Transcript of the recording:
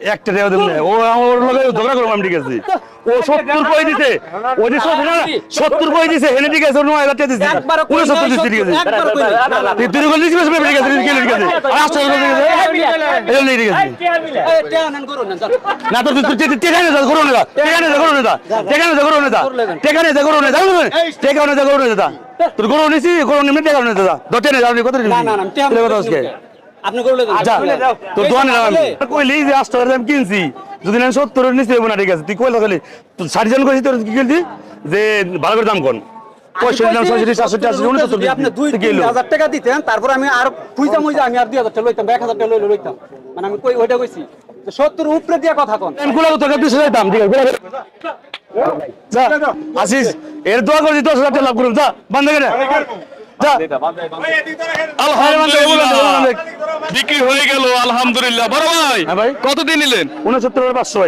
একটা দেবেন না। ও আমার লগে ঝগড়া করব আমি ঠিক আছে। ও সত্তর কই দিছে? ও যে সত্তর না, সত্তর কই দিছে? হেনে ঠিক আছে নয় হাজার দিছে। একবার সত্তর দিচ্ছে ঠিক আছে। একবার কই নাই। তুই তুই বলে দিছিস ঠিক আছে ঠিক ঠিক আছে। আর ঠিক আছে? এই জন্য ঠিক আছে। এই, টেহা নেন, করুন না, তো তুই তুই টেকানে যা করো না টেকানে যা করো না টেকানে যা করো না টেকানে যা করো না টেকানে যা করো না তোর গরু নিছি গরু নিমে টেকানে যা দতে না যাও কত না, না, না, আজকে? আপনি করলে দেন। আচ্ছা দোকানে যাও আমি। কইলি যে আমি কিনছি। যদি আমি সত্তর নিচে দেবো না ঠিক আছে। তুই কইলা ষাট জন কইছি তোর কি কিনছি? যে ভালো করে দাম কোন। দুই তিন হাজার টাকা দিতেন তারপর আমি আর খুঁজা আমি আর দুই হাজার টাকা লইতাম এক হাজার টাকা লইলে লইতাম। মানে আমি কই ওইটা কইছি। যে সত্তর উপরে দিয়া কথা কন। আমি গুলা তোকে দুশো দাম ঠিক আছে যা আসিস। এর দোয়া করছি দশ হাজার টাকা লাভ করুন যা বন্ধ যা। আলহামদুলিল্লাহ বিক্রি হয়ে গেল আলহামদুলিল্লাহ। বড় ভাই কতদিন ভাই। কত দিন নিলেন? উনসত্তর পাঁচশো ভাই।